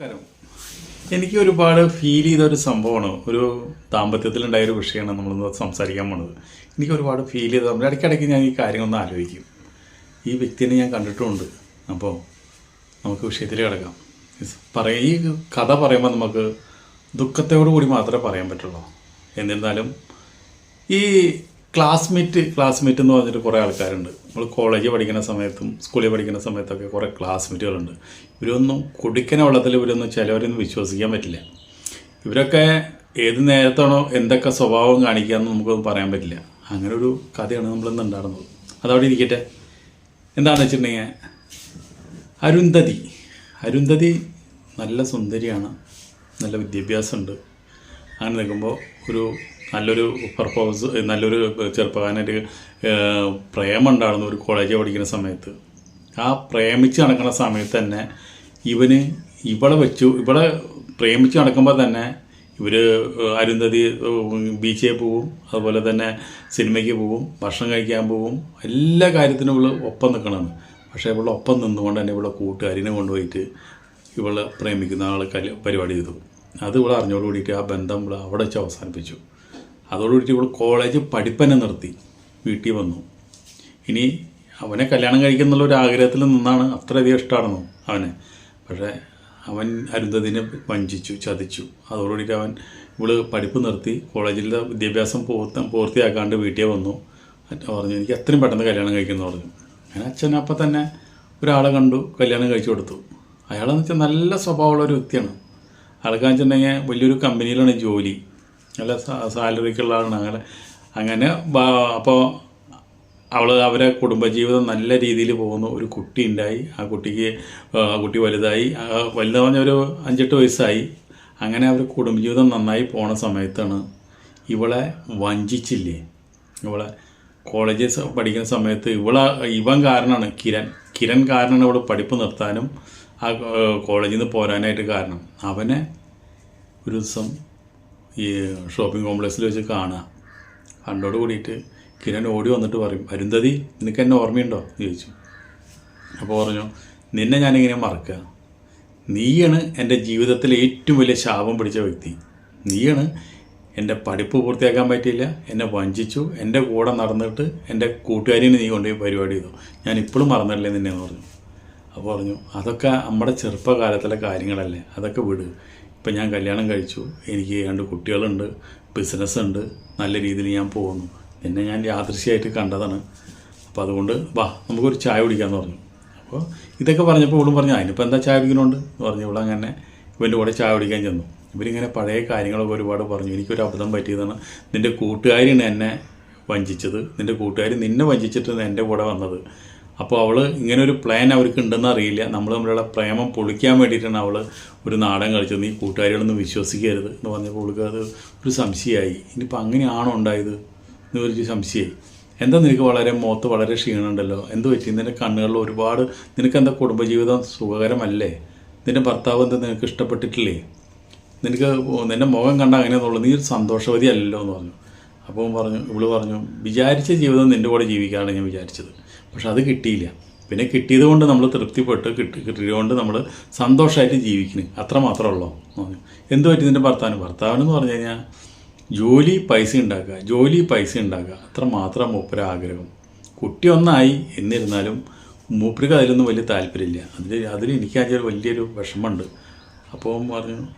നമസ്കാരം എനിക്ക് ഒരുപാട് ഫീൽ ചെയ്ത ഒരു സംഭവമാണ്. ഒരു ദാമ്പത്യത്തിലുണ്ടായ ഒരു വിഷയമാണ് നമ്മൾ സംസാരിക്കാൻ പോണത്. എനിക്ക് ഒരുപാട് ഫീൽ ചെയ്ത ഇടയ്ക്കിടയ്ക്ക് ഞാൻ ഈ കാര്യങ്ങളൊന്ന് ആലോചിക്കും. ഈ വ്യക്തിനെ ഞാൻ കണ്ടിട്ടുമുണ്ട് അപ്പോൾ നമുക്ക് വിഷയത്തിൽ കിടക്കാം. പറയ ഈ കഥ പറയുമ്പോൾ നമുക്ക് ദുഃഖത്തോടു കൂടി മാത്രമേ പറയാൻ പറ്റുള്ളൂ. എന്നിരുന്നാലും ഈ ക്ലാസ്മേറ്റ് ക്ലാസ്മേറ്റ് എന്ന് പറഞ്ഞിട്ട് കുറേ ആൾക്കാരുണ്ട്. നമ്മൾ കോളേജിൽ പഠിക്കുന്ന സമയത്തും സ്കൂളിൽ പഠിക്കുന്ന സമയത്തൊക്കെ കുറേ ക്ലാസ്മേറ്റുകളുണ്ട് ഇവരൊന്നും കുടിക്കണ വെള്ളത്തിൽ ഇവരൊന്നും ചിലവരൊന്നും വിശ്വസിക്കാൻ പറ്റില്ല. ഇവരൊക്കെ ഏത് നേരത്താണോ എന്തൊക്കെ സ്വഭാവം കാണിക്കുക എന്ന് നമുക്കൊന്നും പറയാൻ പറ്റില്ല. അങ്ങനെ ഒരു കഥയാണ് നമ്മളിന്ന് ഉണ്ടായിരുന്നത്. അതവിടെ ഇരിക്കട്ടെ. എന്താണെന്ന് വെച്ചിട്ടുണ്ടെങ്കിൽ അരുന്ധതി. അരുന്ധതി നല്ല സുന്ദരിയാണ്. നല്ല വിദ്യാഭ്യാസമുണ്ട്. അങ്ങനെ നിൽക്കുമ്പോൾ ഒരു നല്ലൊരു പെർഫോമൻസ് നല്ലൊരു ചെറുപ്പക്കാരനൊരു പ്രേമം ഉണ്ടാകുന്ന ഒരു കോളേജിൽ പഠിക്കുന്ന സമയത്ത്. ആ പ്രേമിച്ച് നടക്കുന്ന സമയത്ത് തന്നെ ഇവന് ഇവളെ വെച്ചു ഇവിടെ പ്രേമിച്ച് നടക്കുമ്പോൾ തന്നെ ഇവർ അരുന്ധതി ബീച്ചിൽ പോവും അതുപോലെ തന്നെ സിനിമയ്ക്ക് പോവും ഭക്ഷണം കഴിക്കാൻ പോവും എല്ലാ കാര്യത്തിനും ഇവൾ ഒപ്പം നിൽക്കണമെന്ന് പക്ഷേ ഇവിടെ ഒപ്പം നിന്നുകൊണ്ട് തന്നെ ഇവളെ കൂട്ടുകാരിനെ കൊണ്ടുപോയിട്ട് ഇവളെ പ്രേമിക്കുന്ന ആൾ പരിപാടി ചെയ്തു. അത് ഇവിടെ അറിഞ്ഞോട് കൂടിയിട്ട് ആ ബന്ധം ഇവിടെ അവിടെ വെച്ച് അവസാനിപ്പിച്ചു. അതോടുകൂടിയിട്ട് ഇവൾ കോളേജ് പഠിപ്പനെ നിർത്തി. വീട്ടിൽ വന്നു. ഇനി അവനെ കല്യാണം കഴിക്കുന്നുള്ള ഒരു ആഗ്രഹത്തിൽ നിന്നാണ് അത്രയധികം ഇഷ്ടമാണെന്നു അവനെ. പക്ഷേ അവൻ അരുന്ധതിനെ വഞ്ചിച്ചു ചതിച്ചു. അതോടുകൂടിയിട്ട് അവൻ ഇവൾ പഠിപ്പ് നിർത്തി. കോളേജിലെ വിദ്യാഭ്യാസം പൂർത്ത പൂർത്തിയാക്കാണ്ട് വീട്ടിൽ വന്നു. പറഞ്ഞു എനിക്ക് എത്രയും പെട്ടെന്ന് കല്യാണം കഴിക്കുന്നു പറഞ്ഞു. അങ്ങനെ അച്ഛൻ അപ്പം തന്നെ ഒരാളെ കണ്ടു കല്യാണം കഴിച്ചു കൊടുത്തു. അയാളെന്ന് വെച്ചാൽ നല്ല സ്വഭാവമുള്ള ഒരു വ്യക്തിയാണ്. ആൾക്കാന്ന് വെച്ചിട്ടുണ്ടെങ്കിൽ വലിയൊരു കമ്പനിയിലാണ് ജോലി. നല്ല സാലറിക്കുള്ള ആളാണ് അങ്ങനെ അങ്ങനെ അപ്പോൾ അവൾ അവരെ കുടുംബജീവിതം നല്ല രീതിയിൽ പോകുന്നു. ഒരു കുട്ടി ഉണ്ടായി. ആ കുട്ടിക്ക് ആ കുട്ടി വലുതായി. ആ വലുതാ പറഞ്ഞ ഒരു അഞ്ചെട്ട് വയസ്സായി. അങ്ങനെ അവർ കുടുംബജീവിതം നന്നായി പോണ സമയത്താണ് ഇവളെ വഞ്ചിച്ചില്ലേ. ഇവളെ കോളേജിൽ പഠിക്കുന്ന സമയത്ത് ഇവളെ ഇവൻ കാരണമാണ് കിരൺ. കിരൺ കാരണമാണ് ഇവൾ പഠിപ്പ് നിർത്താനും ആ കോളേജിൽ നിന്ന് പോരാനായിട്ട് കാരണം. അവനെ ഒരു ദിവസം ഈ ഷോപ്പിംഗ് കോംപ്ലക്സിൽ വെച്ച് കാണുക കണ്ടോട് കൂടിയിട്ട് കിരൺ ഓടി വന്നിട്ട് പറയും അരുന്ധതി നിനക്ക് എന്നെ ഓർമ്മയുണ്ടോ? ചോദിച്ചു. അപ്പോൾ പറഞ്ഞു നിന്നെ ഞാനിങ്ങനെ മറക്കുക നീയാണ് എന്റെ ജീവിതത്തിലെ ഏറ്റവും വലിയ ശാപം പിടിച്ച വ്യക്തി. നീയാണ് എന്റെ പഠിപ്പ് പൂർത്തിയാക്കാൻ പറ്റിയില്ല എന്നെ വഞ്ചിച്ചു എന്റെ കൂടെ നടന്നിട്ട് എന്റെ കൂട്ടുകാരിനെ നീ കൊണ്ടുപോയി പരിപാടി ചെയ്തു. ഞാൻ ഇപ്പോഴും മറന്നിട്ടില്ലേ നിന്നെ? എന്ന് പറഞ്ഞു. അപ്പോൾ പറഞ്ഞു അതൊക്കെ നമ്മുടെ ചെറുപ്പകാലത്തിലെ കാര്യങ്ങളല്ലേ അതൊക്കെ വിട്. ഇപ്പം ഞാൻ കല്യാണം കഴിച്ചു. എനിക്ക് രണ്ട് കുട്ടികളുണ്ട് ബിസിനസ് ഉണ്ട് നല്ല രീതിയിൽ ഞാൻ പോകുന്നു. എന്നെ ഞാൻ യാദൃശ്യമായിട്ട് കണ്ടതാണ്. അപ്പോൾ അതുകൊണ്ട് വാ നമുക്കൊരു ചായ കുടിക്കാമെന്ന് പറഞ്ഞു. അപ്പോൾ ഇതൊക്കെ പറഞ്ഞപ്പോൾ ഇവളും പറഞ്ഞു അതിനിപ്പോൾ എന്താ ചായ കുടിക്കണുണ്ട്? എന്ന് പറഞ്ഞു. ഇവിടെ അങ്ങനെ ഇവന്റെ കൂടെ ചായ കുടിക്കാൻ ചെന്നു. ഇവരിങ്ങനെ പഴയ കാര്യങ്ങളൊക്കെ ഒരുപാട് പറഞ്ഞു. എനിക്കൊരു അബദ്ധം പറ്റിയതാണ്. നിന്റെ കൂട്ടുകാരിയാണ് എന്നെ വഞ്ചിച്ചത്. നിന്റെ കൂട്ടുകാരി നിന്നെ വഞ്ചിച്ചിട്ട് എന്റെ കൂടെ വന്നത്. അപ്പോൾ അവൾ ഇങ്ങനെ ഒരു പ്ലാൻ അവർക്ക് ഉണ്ടെന്ന് അറിയില്ല. നമ്മൾ തമ്മിലുള്ള പ്രേമം പൊളിക്കാൻ വേണ്ടിയിട്ടാണ് അവൾ ഒരു നാടൻ കളിച്ചത്. നീ കൂട്ടുകാരികളൊന്നും വിശ്വസിക്കരുത് എന്ന് പറഞ്ഞപ്പോൾ അവൾക്ക് അത് ഒരു സംശയമായി. ഇനിയിപ്പോൾ അങ്ങനെയാണോ ഉണ്ടായത്? എന്ന് ഒരു സംശയമായി. എന്താ നിനക്ക് വളരെ മുഖത്ത് വളരെ ക്ഷീണമുണ്ടല്ലോ? എന്ത് പറ്റി? നിന്റെ കണ്ണുകളിൽ ഒരുപാട് നിനക്ക് എന്താ കുടുംബജീവിതം സുഖകരമല്ലേ? നിന്റെ ഭർത്താവ് എന്താ നിനക്ക് ഇഷ്ടപ്പെട്ടിട്ടില്ലേ? നിനക്ക് നിന്റെ മുഖം കണ്ട അങ്ങനെയെന്നുള്ളൂ നീ ഒരു സന്തോഷവതി അല്ലല്ലോ എന്ന് പറഞ്ഞു. അപ്പം പറഞ്ഞു ഇവൾ പറഞ്ഞു വിചാരിച്ച ജീവിതം നിന്റെ കൂടെ ജീവിക്കാനാണ് ഞാൻ വിചാരിച്ചത്. പക്ഷെ അത് കിട്ടിയില്ല. പിന്നെ കിട്ടിയത് കൊണ്ട് നമ്മൾ തൃപ്തിപ്പെട്ട്. കിട്ടി കിട്ടിയതുകൊണ്ട് നമ്മൾ സന്തോഷമായിട്ട് ജീവിക്കുന്നു. അത്ര മാത്രമേ ഉള്ളൂ. എന്ത് പറ്റി ഇതിന്റെ ഭർത്താവിന്? ഭർത്താവിനെന്ന് പറഞ്ഞു കഴിഞ്ഞാൽ ജോലി പൈസ ഉണ്ടാക്കുക ജോലി പൈസ ഉണ്ടാക്കുക. അത്ര മാത്രം മൂപ്പര ആഗ്രഹം. കുട്ടി ഒന്നായി എന്നിരുന്നാലും മൂപ്പർക്ക് അതിലൊന്നും വലിയ താല്പര്യമില്ല. അതിൽ അതിൽ എനിക്ക് അതിൽ വലിയൊരു വിഷമമുണ്ട്. അപ്പോൾ പറഞ്ഞു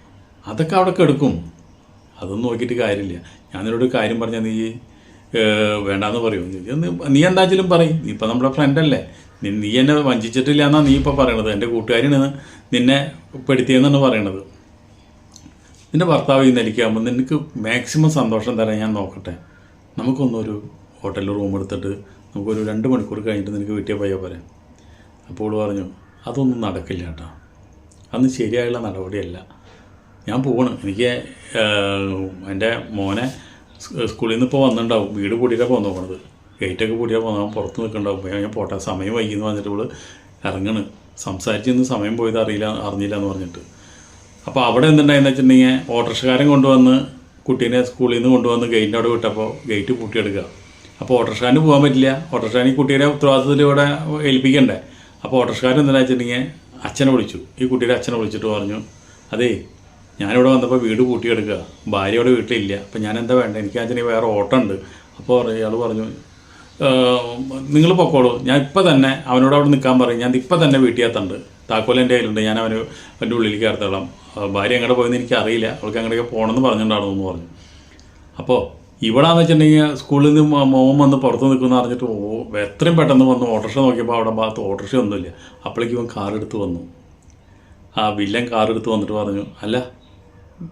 അതൊക്കെ അവിടെ കെടുക്കും. അതൊന്നും നോക്കിയിട്ട് കാര്യമില്ല. ഞാനിവിടെ ഒരു കാര്യം പറഞ്ഞാൽ നീ വേണ്ടാന്ന് പറയും. നീ എന്താച്ചാലും പറയും. നീ ഇപ്പം നമ്മുടെ ഫ്രണ്ട് അല്ലേ. നീ എന്നെ വഞ്ചിച്ചിട്ടില്ല എന്നാണ് നീ ഇപ്പോൾ പറയണത്. എന്റെ കൂട്ടുകാരിയാണ് നിന്നെ പെടുത്തിയെന്നാണ് പറയണത്. നിന്റെ ഭർത്താവ് ഈ നിലയ്ക്കാകുമ്പോൾ നിനക്ക് മാക്സിമം സന്തോഷം തരാൻ ഞാൻ നോക്കട്ടെ. നമുക്കൊന്നൊരു ഹോട്ടലിൽ റൂം എടുത്തിട്ട് നമുക്കൊരു രണ്ട് മണിക്കൂർ കഴിഞ്ഞിട്ട് നിനക്ക് വീട്ടിൽ പോയാൽ പോരെ. അപ്പോൾ പറഞ്ഞു അതൊന്നും നടക്കില്ല കേട്ടോ അന്ന് ശരിയായുള്ള നടപടിയല്ല. ഞാൻ പോകണം എനിക്ക് എന്റെ മോനെ സ്കൂളിൽ നിന്ന് ഇപ്പോൾ വന്നിട്ടുണ്ടാവും വീട് പൂട്ടിയിട്ടാണ് പോകാൻ നോക്കണത് ഗേറ്റൊക്കെ പൂട്ടിയാൽ പോകാൻ പുറത്ത് നിൽക്കണ്ടാവും ഞാൻ പോട്ടെ സമയം വൈകിയെന്ന് പറഞ്ഞിട്ട് ഇവൾ ഇറങ്ങണ്. സംസാരിച്ചിരുന്ന് സമയം പോയത് അറിയില്ല അറിഞ്ഞില്ല എന്ന് പറഞ്ഞിട്ട്. അപ്പോൾ അവിടെ എന്തുണ്ടായെന്ന് വെച്ചിട്ടുണ്ടെങ്കിൽ ഓട്ടോറിക്ഷക്കാരൻ കൊണ്ടുവന്ന് കുട്ടീനെ സ്കൂളിൽ നിന്ന് കൊണ്ടുവന്ന് ഗേറ്റിന്റെ അവിടെ വിട്ടപ്പോൾ ഗേറ്റ് പൂട്ടിയെടുക്കുക. അപ്പോൾ ഓട്ടോറിക്ഷക്കാരന് പോകാൻ പറ്റില്ല. ഓട്ടോറിക്ഷക്കാരൻ ഈ കുട്ടിയുടെ ഉത്തരവാദിത്തത്തിലൂടെ ഏൽപ്പിക്കണ്ടേ? അപ്പോൾ ഓട്ടോറിക്ഷക്കാരൻ എന്താണെന്ന് വെച്ചിട്ടുണ്ടെങ്കിൽ അച്ഛനെ വിളിച്ചു. ഈ കുട്ടിയുടെ അച്ഛനെ വിളിച്ചിട്ട് പറഞ്ഞു അതേ ഞാനിവിടെ വന്നപ്പോൾ വീട് പൂട്ടിയെടുക്കുക. ഭാര്യ ഇവിടെ വീട്ടിലില്ല. അപ്പം ഞാൻ എന്താ വേണ്ട? എനിക്ക് അതിന് വേറെ ഓട്ടം ഉണ്ട് അപ്പോൾ ഇയാൾ പറഞ്ഞു നിങ്ങൾ പൊക്കോളൂ. ഞാൻ ഇപ്പം തന്നെ അവനോട് അവിടെ നിൽക്കാൻ പറയും. ഞാൻ ഇപ്പം തന്നെ വീട്ടിലെത്തുന്നുണ്ട് താക്കോൽ എന്റെ കയ്യിലുണ്ട്. ഞാൻ അവന് എന്റെ ഉള്ളിലേക്ക് കയറത്തോളാം ഭാര്യ എങ്ങോട്ട് പോയെന്ന് എനിക്ക് അറിയില്ല. അവൾക്ക് അങ്ങോട്ടേക്ക് പോകണമെന്ന് പറഞ്ഞിട്ടുണ്ടായിരുന്നു എന്ന് പറഞ്ഞു. അപ്പോൾ ഇവിടാന്ന് വെച്ചിട്ടുണ്ടെങ്കിൽ സ്കൂളിൽ നിന്ന് മോം വന്ന് പുറത്ത് നിൽക്കുമെന്ന് അറിഞ്ഞിട്ട് ഓ എത്രയും പെട്ടെന്ന് വന്ന് ഓട്ടോറിക്ഷ നോക്കിയപ്പോൾ അവിടെ ഭാഗത്ത് ഓട്ടോറിക്ഷ ഒന്നുമില്ല അപ്പോഴേക്കും ഇവൻ കാറെടുത്ത് വന്നു. ആ വില്ലൻ കാറെടുത്ത് വന്നിട്ട് പറഞ്ഞു അല്ല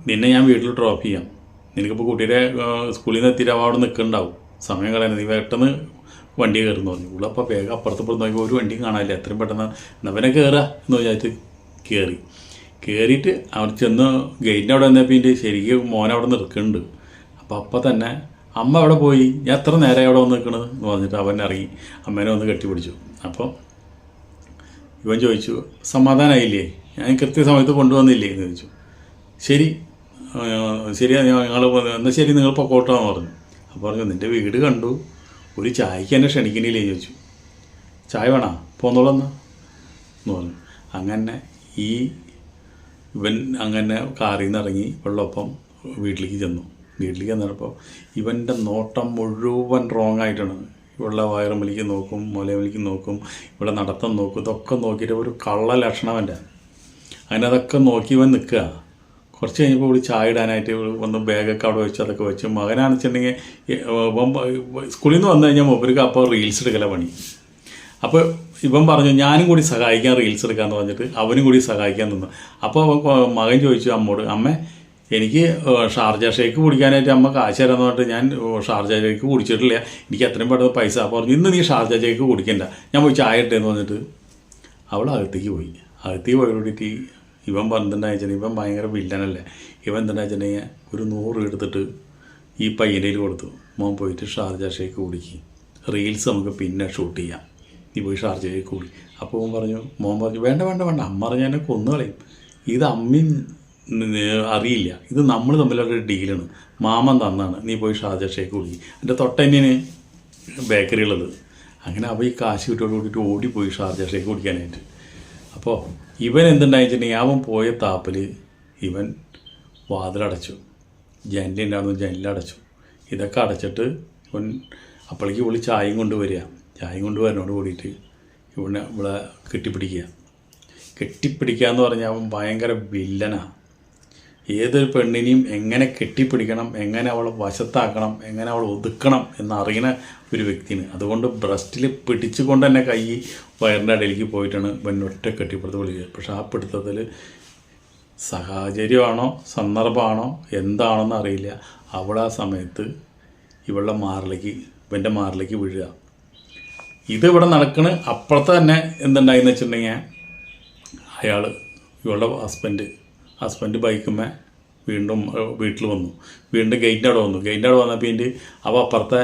നിന്നെ ഞാൻ വീട്ടിൽ ഡ്രോപ്പ് ചെയ്യാം. നിനക്കിപ്പോൾ കുട്ടിയുടെ സ്കൂളിൽ നിന്ന് എത്തിയിട്ട് അവിടെ നിൽക്കുന്നുണ്ടാവും സമയം കളയാൻ നീ പെട്ടെന്ന് വണ്ടി കയറുന്നു പറഞ്ഞു. ഇവളപ്പോൾ വേഗം അപ്പുറത്ത് ഇപ്പുറത്ത് നോക്കിയപ്പോൾ ഒരു വണ്ടിയും കാണാനില്ല. എത്രയും പെട്ടെന്ന് എന്നവനെ കയറുക എന്ന് വിചാരിച്ച് കയറി കയറിയിട്ട് അവിടെ ചെന്ന് ഗേറ്റിന്റെ അവിടെ വന്നപ്പോൾ ശരിക്കും മോൻ അവിടെ നിൽക്കുന്നുണ്ട്. അപ്പോൾ അപ്പം തന്നെ അമ്മ അവിടെ പോയി? ഞാൻ എത്ര നേരം അവിടെ വന്ന് നിൽക്കണത് എന്ന് പറഞ്ഞിട്ട് അവൻ ഇറങ്ങി. അമ്മേനെ വന്ന് കെട്ടിപ്പിടിച്ചു. അപ്പോൾ ഇവൻ ചോദിച്ചു സമാധാനമായില്ലേ ഞാൻ കൃത്യസമയത്ത് കൊണ്ടുവന്നില്ലേ? എന്ന് ചോദിച്ചു. ശരി. ശരിയാ ഞങ്ങൾ എന്നാൽ ശരി നിങ്ങൾ പൊക്കോട്ടാന്ന് പറഞ്ഞു. അപ്പോൾ പറഞ്ഞു നിന്റെ വീട് കണ്ടു. ഒരു ചായക്ക് എന്നെ ക്ഷണിക്കണില്ലേ? ചോദിച്ചു. ചായ വേണോ? പോന്നോളന്ന് എന്ന്. പറഞ്ഞു. അങ്ങനെ ഈ ഇവൻ അങ്ങനെ കാറിൽ നിന്ന് ഇറങ്ങി വെള്ളമൊപ്പം വീട്ടിലേക്ക് ചെന്നു. വീട്ടിലേക്ക് ചെന്നപ്പോൾ ഇവന്റെ നോട്ടം മുഴുവൻ റോങ് ആയിട്ടാണ്. ഇവളുടെ വയറുമലിക്ക് നോക്കും മുലമലിക്ക് നോക്കും ഇവിടെ നടത്തം നോക്കും ഇതൊക്കെ നോക്കിയിട്ട് ഒരു കള്ള ലക്ഷണം എന്റെ അങ്ങനെ അതൊക്കെ നോക്കി ഇവൻ നിൽക്കുക. കുറച്ച് കഴിഞ്ഞപ്പോൾ ഇവിടെ ചായ ഇടാനായിട്ട് ഒന്ന് ബാഗൊക്കെ അവിടെ വെച്ച് അതൊക്കെ വെച്ച് മകനാണെന്ന് വെച്ചിട്ടുണ്ടെങ്കിൽ സ്കൂളിൽ നിന്ന് വന്നു കഴിഞ്ഞാൽ മൂപ്പർക്ക് അപ്പോൾ റീൽസ് എടുക്കല പണി. അപ്പോൾ ഇവൻ പറഞ്ഞു ഞാനും കൂടി സഹായിക്കാൻ റീൽസ് എടുക്കാമെന്ന് പറഞ്ഞിട്ട് അവനും കൂടി സഹായിക്കാൻ നിന്നു. അപ്പോൾ മകൻ ചോദിച്ചു അമ്മോട് അമ്മ എനിക്ക് ഷാർജ ഷേക്ക് കുടിക്കാനായിട്ട് അമ്മ കാശ് തരാമെന്ന് പറഞ്ഞിട്ട് ഞാൻ ഷാർജ ഷേക്ക് കുടിച്ചിട്ടില്ല. എനിക്ക് എത്രയും പെട്ടെന്ന് പൈസ. പറഞ്ഞു ഇന്ന് നീ ഷാർജ ഷേക്ക് കുടിക്കണ്ട. ഞാൻ പോയി ചായ ഇട്ടേന്ന് പറഞ്ഞിട്ട്. അവൾ അകത്തേക്ക് പോയി. അകത്തേക്ക് പോയി കൂടിയിട്ട് ഇവൻ പറഞ്ഞിട്ടുണ്ടായി വെച്ചാൽ ഇവൻ ഭയങ്കര വില്ലനല്ലേ ഇവൻ എന്താ വെച്ചിട്ടുണ്ടെങ്കിൽ ഒരു നൂറ് എടുത്തിട്ട് ഈ പയ്യന്റെ കൊടുത്തു. മോൻ പോയിട്ട് ഷാർജ ഷേക്ക് കുടിക്കും. റീൽസ് നമുക്ക് പിന്നെ ഷൂട്ട് ചെയ്യാം. നീ പോയി ഷാർജ ഷേക്ക് കുടി. അപ്പോൾ മോൻ പറഞ്ഞു മോൻ പറഞ്ഞു വേണ്ട വേണ്ട വേണ്ട. അമ്മ പറഞ്ഞ എന്നെ കൊന്നുകളയും ഇത് അമ്മയും അറിയില്ല. ഇത് നമ്മൾ തമ്മിലുള്ള ഒരു ഡീലാണ്. മാമൻ തന്നാണ്. നീ പോയി ഷാർജ ഷേക്ക് കുടി എന്റെ ബേക്കറി ഉള്ളത്. അങ്ങനെ അവ ഈ കാശ് കിട്ടിയോട് കൂടിയിട്ട് ഓടിപ്പോയി ഷാർജ ഷേക്ക് കുടിക്കാനായിട്ട്. അപ്പോൾ ഇവൻ എന്തുണ്ടായിട്ടുണ്ടെങ്കിൽ അവൻ പോയ താപ്പിൽ ഇവൻ വാതിലടച്ചു. ജനലുണ്ടായിരുന്നു ജനലടച്ചു ഇതൊക്കെ അടച്ചിട്ട് ഇവൻ അപ്പോഴേക്ക് വിളി ചായയും കൊണ്ടുവരിക. ചായയും കൊണ്ട് വരുന്നോട് കൂടിയിട്ട് ഇവനെ ഇവിടെ കെട്ടിപ്പിടിക്കുക. കെട്ടിപ്പിടിക്കുക എന്ന് പറഞ്ഞാൽ അവൻ ഭയങ്കര വില്ലനാണ് ഏതൊരു പെണ്ണിനെയും എങ്ങനെ കെട്ടിപ്പിടിക്കണം എങ്ങനെ അവളെ വശത്താക്കണം എങ്ങനെ അവളെ ഒതുക്കണം എന്നറിയുന്ന ഒരു വ്യക്തിയാണ്. അതുകൊണ്ട് ബ്രസ്റ്റിൽ പിടിച്ചുകൊണ്ട് തന്നെ കൈ വയറിന്റെ അടിയിലേക്ക് പോയിട്ടാണ് പെണ്ണൊറ്റ കെട്ടിപ്പിടുത്ത് വിളിക്കുക. പക്ഷേ ആ പിടുത്തത്തിൽ സാഹചര്യമാണോ സന്ദർഭമാണോ എന്താണെന്ന് അറിയില്ല. അവൾ ആ സമയത്ത് ഇവളുടെ മാറിലേക്ക് ഇവന്റെ മാറിലേക്ക് വീഴുക. ഇത് ഇവിടെ നടക്കണ് അപ്പുറത്ത് തന്നെ എന്തുണ്ടായിന്ന് വെച്ചിട്ടുണ്ടെങ്കിൽ അയാൾ ഇവളുടെ ഹസ്ബൻഡ് ഹസ്ബൻഡ് ബൈക്കുമ്മേ വീണ്ടും വീട്ടിൽ വന്നു. വീണ്ടും ഗേറ്റിന്റെ അവിടെ വന്നു. ഗേറ്റിന്റെ അവിടെ വന്നപ്പോൾ ഇതിന്റെ അപ്പോൾ അപ്പുറത്തെ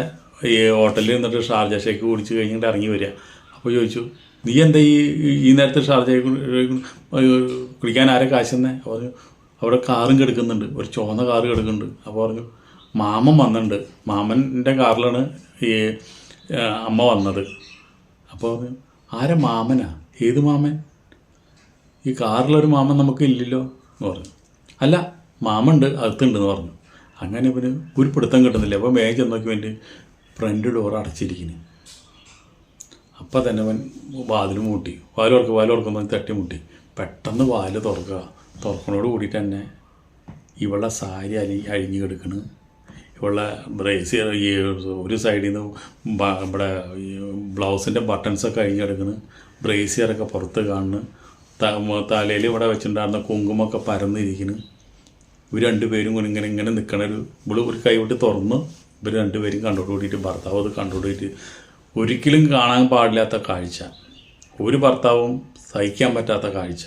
ഈ ഹോട്ടലിൽ നിന്നിട്ട് ഷാർജ ഷേക്ക് കുടിച്ച് കഴിഞ്ഞിട്ട് ഇറങ്ങി വരിക. അപ്പോൾ ചോദിച്ചു നീ എന്താ ഈ ഈ നേരത്തെ ഷാർജ കുടിക്കാൻ ആരെ കാശെന്നേ? പറഞ്ഞു അവിടെ കാറും കിടക്കുന്നുണ്ട്. ഒരു ചുവന്ന കാറ് കിടക്കുന്നുണ്ട്. അപ്പോൾ പറഞ്ഞു മാമൻ വന്നിട്ടുണ്ട് മാമന്റെ കാറിലാണ് ഈ അമ്മ വന്നത്. അപ്പോൾ പറഞ്ഞു ആരെ മാമനാ? ഏത് മാമൻ? ഈ കാറിലൊരു മാമൻ നമുക്ക് ഇല്ലല്ലോ. എന്ന് പറഞ്ഞു. അല്ല മാമുണ്ട് അകത്തുണ്ടെന്ന് പറഞ്ഞു. അങ്ങനെ ഇവന് ഒരു പിടുത്തം കിട്ടുന്നില്ല. അപ്പോൾ വേഗം ചെന്ന് നോക്കി വേണ്ടി? ഫ്രണ്ട് ഡോർ അടച്ചിരിക്കുന്നു അപ്പം തന്നെ അവൻ വാതിൽ മൂട്ടി. വാലോർക്ക് വാലോർക്കുമ്പോൾ തട്ടി മുട്ടി. പെട്ടെന്ന് വാൽ തുറക്കുക. തുറക്കണോട് കൂടിയിട്ട് തന്നെ ഇവളുടെ സാരി അലി അഴിഞ്ഞു കിടക്കണ്. ഇവളുടെ ബ്രേസ് ഈ ഒരു സൈഡിൽ നിന്ന് ഇവിടെ ബ്ലൗസിന്റെ ബട്ടൺസൊക്കെ അഴിഞ്ഞു കിടക്കണ്. ബ്രേസിയറൊക്കെ പുറത്ത് കാണുന്നു തലയിൽ ഇവിടെ വെച്ചിട്ടുണ്ടായിരുന്ന കുങ്കുമൊക്കെ പരന്നിരിക്കുന്നു. ഇവർ രണ്ടുപേരും കൂടി ഇങ്ങനെ ഇങ്ങനെ നിൽക്കണ ഒരു ഇവൾ ഒരു കൈവിട്ട് തുറന്ന് ഇവർ രണ്ടുപേരും കണ്ടുകൂടിയിട്ട് ഭർത്താവ് അത് കണ്ടുകൂടിയിട്ട് ഒരിക്കലും കാണാൻ പാടില്ലാത്ത കാഴ്ച. ഒരു ഭർത്താവും സഹിക്കാൻ പറ്റാത്ത കാഴ്ച.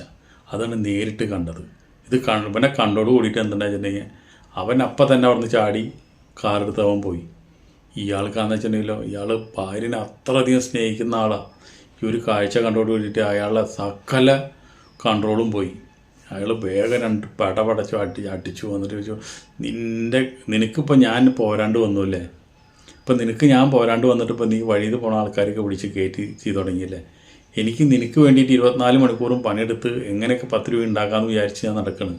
അതാണ് നേരിട്ട് കണ്ടത്. ഇത് കണ്ട് ഇവനെ കണ്ടോട് കൂടിയിട്ട് എന്തുണ്ടായിട്ടുണ്ടെങ്കിൽ അവൻ അപ്പം തന്നെ അവിടുന്ന് ചാടി കാറെടുത്ത് അവൻ പോയി. ഇയാൾക്കാന്ന് വെച്ചിട്ടുണ്ടെങ്കിലോ ഇയാൾ ഭാര്യനെ അത്രയധികം സ്നേഹിക്കുന്ന ആളാണ് ഈ ഒരു കാഴ്ച കണ്ടോട് കൂടിയിട്ട് അയാളുടെ സകല കൺട്രോളും പോയി. അയാൾ വേഗം രണ്ട് പടപടച്ചു അടി അടിച്ചു വന്നിട്ട് ചോദിച്ചു നിന്റെ നിനക്കിപ്പോൾ ഞാൻ പോരാണ്ട് വന്നു അല്ലേ ഇപ്പം നിനക്ക് ഞാൻ പോരാണ്ട് വന്നിട്ട് ഇപ്പം നീ വഴിയിൽ പോണ ആൾക്കാരൊക്കെ വിളിച്ച് കയറ്റി ചെയ്ത് തുടങ്ങിയില്ലേ? എനിക്ക് നിനക്ക് വേണ്ടിയിട്ട് ഇരുപത്തിനാല് മണിക്കൂറും പണിയെടുത്ത് എങ്ങനെയൊക്കെ പത്ത് രൂപ ഉണ്ടാക്കാമെന്ന് വിചാരിച്ച് ഞാൻ നടക്കണം.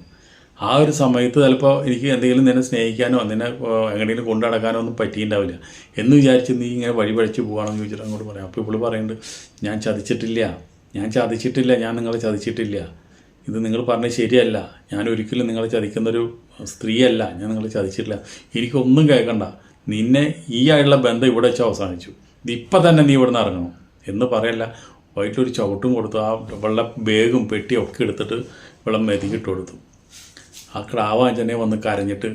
ആ ഒരു സമയത്ത് ചിലപ്പോൾ എനിക്ക് എന്തെങ്കിലും നിന്നെ സ്നേഹിക്കാനോ നിന്നെ എങ്ങനെയെങ്കിലും കൊണ്ടു നടക്കാനോ ഒന്നും പറ്റിയിട്ടുണ്ടാവില്ല. എന്ന് വിചാരിച്ച് നീ ഇങ്ങനെ വഴി പഴിച്ച് പോകുകയാണെന്ന് ചോദിച്ചിട്ട് അങ്ങോട്ട് പറയാം. അപ്പോൾ ഇവൾ പറയുന്നുണ്ട് ഞാൻ ചതിച്ചിട്ടില്ല. ഞാൻ ചതിച്ചിട്ടില്ല ഞാൻ നിങ്ങളെ ചതിച്ചിട്ടില്ല. ഇത് നിങ്ങൾ പറഞ്ഞത് ശരിയല്ല. ഞാൻ ഒരിക്കലും നിങ്ങളെ ചതിക്കുന്നൊരു സ്ത്രീയല്ല. ഞാൻ നിങ്ങളെ ചതിച്ചിട്ടില്ല. എനിക്കൊന്നും കേൾക്കണ്ട. നിന്നെ ഈ ആയുള്ള ബന്ധം ഇവിടെ വെച്ച് അവസാനിച്ചു. ഇതിപ്പം തന്നെ നീ ഇവിടെ നിന്ന് ഇറങ്ങണം. എന്ന് പറയല്ല. വൈകിട്ടൊരു ചവിട്ടും കൊടുത്തു ആ വെള്ള ബാഗും പെട്ടിയും ഒക്കെ എടുത്തിട്ട് വെള്ളം മെതിക്കിട്ട് കൊടുത്തു. ആ ക്ടാവ് അഞ്ചനെ വന്ന് കരഞ്ഞിട്ട്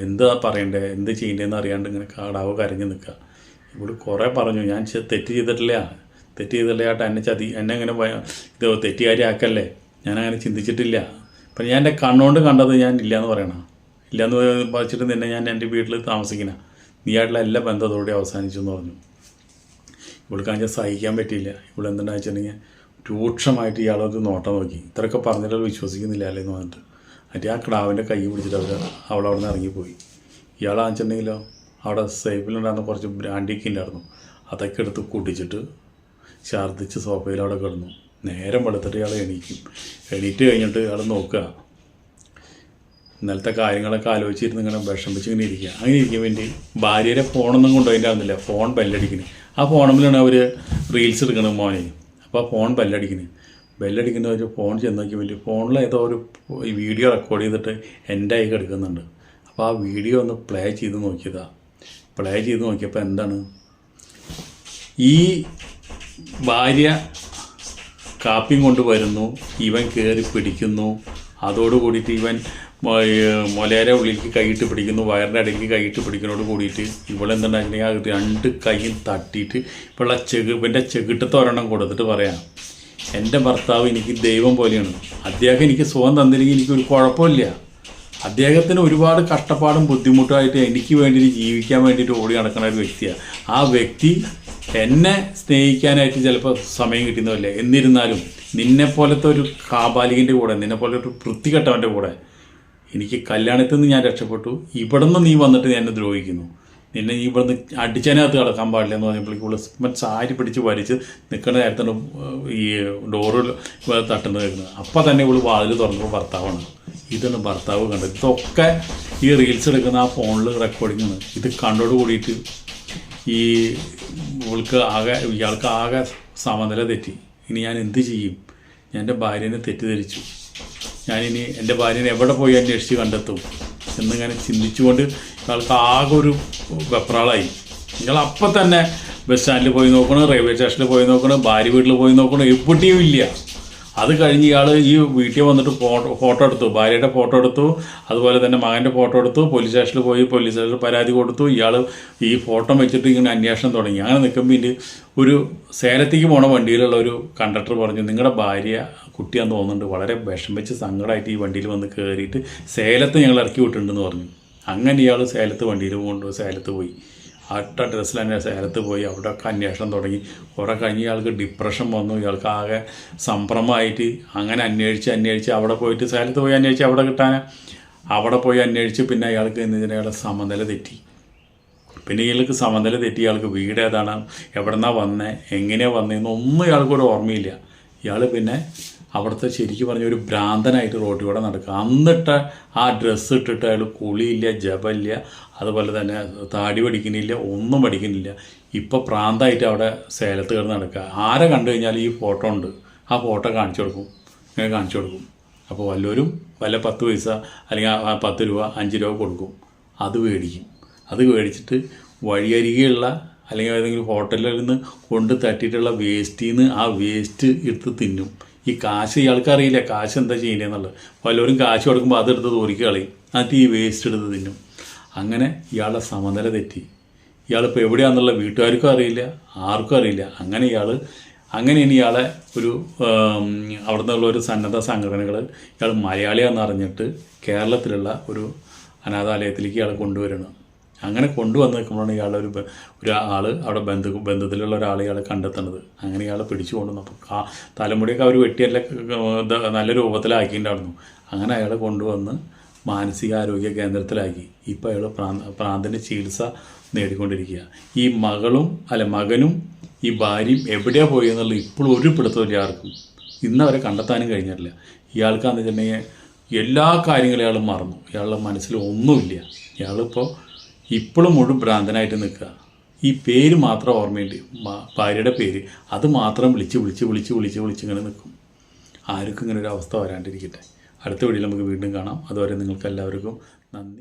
എന്താ പറയണ്ടേ? എന്ത് ചെയ്യേണ്ടതെന്ന് അറിയാണ്ട് ഇങ്ങനെ കടാവ് കരഞ്ഞ് നിൽക്കുക ഇവിടെ കുറേ പറഞ്ഞു. ഞാൻ തെറ്റ് ചെയ്തിട്ടില്ല. തെറ്റ് ചെയ്തല്ലേ? ചേട്ടാ എന്നെ ചതി. എന്നെ അങ്ങനെ ഇത് തെറ്റുകാരിയാക്കല്ലേ ഞാൻ അങ്ങനെ ചിന്തിച്ചിട്ടില്ല. അപ്പം ഞാൻ എന്റെ കണ്ണുകൊണ്ട് കണ്ടത് ഞാൻ ഇല്ലയെന്ന് പറയണം. ഇല്ലയെന്ന് വച്ചിട്ട് നിന്നെ ഞാൻ എന്റെ വീട്ടിൽ താമസിക്കുന്ന നീയായിട്ടുള്ള എല്ലാ ബന്ധത്തോടെ അവസാനിച്ചു എന്ന് പറഞ്ഞു. ഇവൾക്കാണെങ്കിൽ സഹിക്കാൻ പറ്റിയില്ല. ഇവിടെ എന്തുണ്ടാ വെച്ചിട്ടുണ്ടെങ്കിൽ രൂക്ഷമായിട്ട് ഇയാളൊരു നോട്ടം നോക്കി. ഇത്രയൊക്കെ പറഞ്ഞിട്ട് വിശ്വസിക്കുന്നില്ല അല്ലേ എന്ന് പറഞ്ഞിട്ട്. എന്നിട്ട് ആ കിടാവിന്റെ കൈ പിടിച്ചിട്ട് അവർ അവിടെ നിന്ന് ഇറങ്ങിപ്പോയി. ഇയാളാണെന്നുണ്ടെങ്കിലോ അവിടെ സേഫിലുണ്ടായിരുന്ന കുറച്ച് ബ്രാൻഡിക്കുണ്ടായിരുന്നു അതൊക്കെ എടുത്ത് കൂട്ടിച്ചിട്ട് ഛർദ്ദിച്ച് സോഫയിൽ അവിടെ കിടന്നു. നേരം വെളുത്തിട്ട് ഇയാൾ എണീക്കും. എണീറ്റ് കഴിഞ്ഞിട്ട് ഇയാൾ നോക്കുക. ഇന്നലത്തെ കാര്യങ്ങളൊക്കെ ആലോചിച്ചിരുന്ന് ഇങ്ങനെ വിഷമിച്ച് ഇങ്ങനെ ഇരിക്കുക. അങ്ങനെ ഇരിക്കാൻ വേണ്ടി ഭാര്യയുടെ ഫോണൊന്നും കൊണ്ടുപോയിട്ടായിരുന്നില്ല ഫോൺ ബെല്ലടിക്കുന്നത് ആ ഫോണിലാണ് അവർ റീൽസ് എടുക്കുന്നത് മോനെ. അപ്പോൾ ആ ഫോൺ ബെല്ലടിക്കുന്നത് ബെല്ലടിക്കുന്ന ഒരു ഫോൺ ചെന്ന് നോക്കി വേണ്ടി ഫോണിൽ ഏതോ ഒരു വീഡിയോ റെക്കോർഡ് ചെയ്തിട്ട് എന്റെ ആയി എടുക്കുന്നുണ്ട് അപ്പോൾ ആ വീഡിയോ ഒന്ന് പ്ലേ ചെയ്ത് നോക്കിയതാണ് പ്ലേ ചെയ്ത് നോക്കിയപ്പോൾ എന്താണ്? ഈ ഭാര്യ കാപ്പിയും കൊണ്ടുവരുന്നു. ഇവൻ കയറി പിടിക്കുന്നു. അതോട് കൂടിയിട്ട് ഇവൻ മൊലേരെ ഉള്ളിലേക്ക് കൈയിട്ട് പിടിക്കുന്നു. വയറിന്റെ ഇടയ്ക്ക് കൈയിട്ട് പിടിക്കുന്നതോട് കൂടിയിട്ട് ഇവളെന്തുണ്ടാക്കി ആ രണ്ട് കൈയും തട്ടിയിട്ട് ഇവളെ ചെകു ഇവന്റെ ചെകിട്ടത്തെ ഒരെണ്ണം കൊടുത്തിട്ട് പറയാം എന്റെ ഭർത്താവ് എനിക്ക് ദൈവം പോലെയാണ്. അദ്ദേഹം എനിക്ക് സുഖം തന്നില്ലെങ്കിൽ എനിക്കൊരു കുഴപ്പമില്ല. അദ്ദേഹത്തിന് ഒരുപാട് കഷ്ടപ്പാടും ബുദ്ധിമുട്ടുമായിട്ട് എനിക്ക് വേണ്ടിയിട്ട് ജീവിക്കാൻ വേണ്ടിയിട്ട് ഓടി നടക്കുന്ന ഒരു വ്യക്തിയാണ് ആ വ്യക്തി എന്നെ സ്നേഹിക്കാനായിട്ട് ചിലപ്പോൾ സമയം കിട്ടുന്നതല്ലേ? എന്നിരുന്നാലും നിന്നെ പോലത്തെ ഒരു കാബാലികന്റെ കൂടെ നിന്നെ പോലത്തെ ഒരു വൃത്തികെട്ടവന്റെ കൂടെ എനിക്ക് കല്യാണത്തിൽ നിന്ന് ഞാൻ രക്ഷപ്പെട്ടു. ഇവിടെ നിന്ന് നീ വന്നിട്ട് എന്നെ ദ്രോഹിക്കുന്നു. നിന്നെ നീ ഇവിടുന്ന് അടിച്ചതിനകത്ത് കിടക്കാൻ പാടില്ല എന്ന് പറഞ്ഞപ്പോഴേക്കും ഇവിടെ ഇവൻ സാരി പിടിച്ച് വലിച്ച് നിൽക്കുന്ന നേരത്താണ് ഈ ഡോറിൽ തട്ടുന്നത് കേൾക്കുന്നത്. അപ്പം തന്നെ ഇവൾ വാതിൽ തുറന്നപ്പോൾ ഭർത്താവാണ്. ഇതാണ് ഭർത്താവ് കണ്ടത്. ഇതൊക്കെ ഈ റീൽസ് എടുക്കുന്ന ആ ഫോണിൽ റെക്കോർഡിങ്ങാണ് ഇത് കണ്ടോട് കൂടിയിട്ട് ഈ ഇവൾക്ക് ആകെ ഇയാൾക്ക് ആകെ സമനില തെറ്റി. ഇനി ഞാൻ എന്ത് ചെയ്യും? ഞാൻ എന്റെ ഭാര്യനെ തെറ്റിദ്ധരിച്ചു. ഞാനിനി എന്റെ ഭാര്യനെ എവിടെ പോയി അന്വേഷിച്ച് കണ്ടെത്തും? എന്നിങ്ങനെ ചിന്തിച്ചുകൊണ്ട് ഇയാൾക്ക് ആകെ ഒരു വെപ്രാളായി. നിങ്ങൾ അപ്പം തന്നെ ബസ് സ്റ്റാൻഡിൽ പോയി നോക്കണം റെയിൽവേ സ്റ്റേഷനിൽ പോയി നോക്കണം ഭാര്യ വീട്ടിൽ പോയി നോക്കണം എവിടെയും ഇല്ല. അത് കഴിഞ്ഞ് ഇയാൾ ഈ വീട്ടിൽ വന്നിട്ട് ഫോട്ടോ ഫോട്ടോ എടുത്തു. ഭാര്യയുടെ ഫോട്ടോ എടുത്തു. അതുപോലെ തന്നെ മകന്റെ ഫോട്ടോ എടുത്തു. പോലീസ് സ്റ്റേഷനിൽ പോയി പോലീസ് സ്റ്റേഷനിൽ പരാതി കൊടുത്തു. ഇയാൾ ഈ ഫോട്ടോ വെച്ചിട്ട് ഇങ്ങനെ അന്വേഷണം തുടങ്ങി. അങ്ങനെ നിൽക്കുമ്പോൾ ഇതിന്റെ ഒരു സേലത്തേക്ക് പോണ വണ്ടിയിലുള്ള ഒരു കണ്ടക്ടർ പറഞ്ഞു നിങ്ങളുടെ ഭാര്യ കുട്ടിയാന്ന് തോന്നുന്നുണ്ട്. വളരെ വിഷമിച്ച് സങ്കടമായിട്ട് ഈ വണ്ടിയിൽ വന്ന് കയറിയിട്ട് സേലത്ത് ഞങ്ങൾ ഇറക്കി വിട്ടിട്ടുണ്ടെന്ന് പറഞ്ഞു. അങ്ങനെ ഇയാൾ സേലത്ത് വണ്ടിയിൽ കൊണ്ട് സേലത്ത് പോയി. അട്ട ഡ്രസ്സിൽ തന്നെ സേലത്ത് പോയി അവിടെയൊക്കെ അന്വേഷണം തുടങ്ങി. കുറേ കഴിഞ്ഞ് ഇയാൾക്ക് ഡിപ്രഷൻ വന്നു. ഇയാൾക്ക് ആകെ സംഭ്രമമായിട്ട് അങ്ങനെ അന്വേഷിച്ച് അന്വേഷിച്ച് അവിടെ പോയിട്ട് സേലത്ത് പോയി അന്വേഷിച്ച് അവിടെ കിട്ടാൻ. അവിടെ പോയി അന്വേഷിച്ച് പിന്നെ അയാൾക്ക് വെച്ചാൽ അയാളുടെ സമനില തെറ്റി. പിന്നെ ഇയാൾക്ക് സമനില തെറ്റി. ഇയാൾക്ക് വീട് ഏതാണ്? എവിടെന്നാണ് വന്നത് എങ്ങനെയാണ് വന്നതെന്ന് ഒന്നും ഇയാൾക്കൊരു ഓർമ്മയില്ല. ഇയാൾ പിന്നെ അവിടുത്തെ ശരിക്കും പറഞ്ഞ ഒരു ഭ്രാന്തനായിട്ട് റോഡിൽ കൂടെ നടക്കുക. അന്നിട്ട് ആ ഡ്രസ്സ് ഇട്ടിട്ട് അയാൾ കുളിയില്ല ജപമില്ല അതുപോലെ തന്നെ താടി പഠിക്കുന്നില്ല ഒന്നും പഠിക്കുന്നില്ല. ഇപ്പോൾ പ്രാന്തായിട്ട് അവിടെ സേലത്ത് കയറി നടക്കുക. ആരെ കണ്ടു കഴിഞ്ഞാൽ ഈ ഫോട്ടോ ഉണ്ട്. ആ ഫോട്ടോ കാണിച്ചു കൊടുക്കും. ഇങ്ങനെ കാണിച്ചു കൊടുക്കും. അപ്പോൾ വല്ലവരും വല്ല പത്ത് പൈസ അല്ലെങ്കിൽ പത്ത് രൂപ അഞ്ച് രൂപ കൊടുക്കും. അത് മേടിക്കും. അത് മേടിച്ചിട്ട് വഴിയരികെയുള്ള അല്ലെങ്കിൽ ഏതെങ്കിലും ഹോട്ടലിൽ നിന്ന് കൊണ്ട് തട്ടിയിട്ടുള്ള വേസ്റ്റിൽ നിന്ന് ആ വേസ്റ്റ് എടുത്ത് തിന്നും. ഈ കാശ് ഇയാൾക്ക് അറിയില്ല. കാശ് എന്താ ചെയ്യുന്നതെന്നുള്ളത് പലരും കാശ് കൊടുക്കുമ്പോൾ അതെടുത്ത് തോരിക്ക് കളയും. അത് ഈ വേസ്റ്റ് എടുത്ത് തിന്നും. അങ്ങനെ ഇയാളുടെ സമനില തെറ്റി. ഇയാളിപ്പോൾ എവിടെയാണെന്നുള്ള വീട്ടുകാർക്കും അറിയില്ല. ആർക്കും അറിയില്ല. അങ്ങനെ ഇയാൾ അങ്ങനെ ഇനി ഇയാളെ ഒരു അവിടെ നിന്നുള്ള ഒരു സന്നദ്ധ സംഘടനകൾ ഇയാൾ മലയാളിയാണെന്ന് അറിഞ്ഞിട്ട് കേരളത്തിലുള്ള ഒരു അനാഥാലയത്തിലേക്ക് ഇയാളെ കൊണ്ടുവരണം അങ്ങനെ കൊണ്ടുവന്ന് നിൽക്കുമ്പോഴാണ് ഇയാളുടെ ഒരു ഒരു ആൾ അവിടെ ബന്ധു ബന്ധത്തിലുള്ള ഒരാൾ ഇയാളെ കണ്ടെത്തുന്നത്. അങ്ങനെ ഇയാളെ പിടിച്ചു കൊണ്ടുവന്നു അപ്പോൾ ആ തലമുടിയൊക്കെ അവർ വെട്ടിയല്ല നല്ല രൂപത്തിലാക്കിയിട്ടുണ്ടായിരുന്നു. അങ്ങനെ അയാളെ കൊണ്ടുവന്ന് മാനസികാരോഗ്യ കേന്ദ്രത്തിലാക്കി. ഇപ്പോൾ അയാൾ പ്രാന്ത പ്രാന്തിന്റെ ചികിത്സ നേടിക്കൊണ്ടിരിക്കുക. ഈ മകളും അല്ല മകനും ഈ ഭാര്യയും എവിടെയാണ് പോയി എന്നുള്ളത് ഇപ്പോഴും ഒരു പിടുത്തമില്ല ആർക്കും. ഇന്ന് അവരെ കണ്ടെത്താനും കഴിഞ്ഞിട്ടില്ല. ഇയാൾക്കാന്ന് വെച്ചിട്ടുണ്ടെങ്കിൽ എല്ലാ കാര്യങ്ങളും ഇയാൾ മറന്നു. ഇയാളുടെ മനസ്സിൽ ഒന്നുമില്ല. ഇയാളിപ്പോൾ ഇപ്പോഴും മുഴുവൻ ഭ്രാന്തനായിട്ട് നിൽക്കുക. ഈ പേര് മാത്രം ഓർമ്മയുണ്ട്. ഭാര്യയുടെ പേര്. അത് മാത്രം വിളിച്ച് വിളിച്ച് വിളിച്ച് വിളിച്ച് വിളിച്ച് ഇങ്ങനെ നിൽക്കും. ആർക്കും ഇങ്ങനെ ഒരു അവസ്ഥ വരാണ്ടിരിക്കട്ടെ. അടുത്ത വീഡിയോയിൽ നമുക്ക് വീണ്ടും കാണാം. അതുവരെ നിങ്ങൾക്ക് എല്ലാവർക്കും നന്ദി.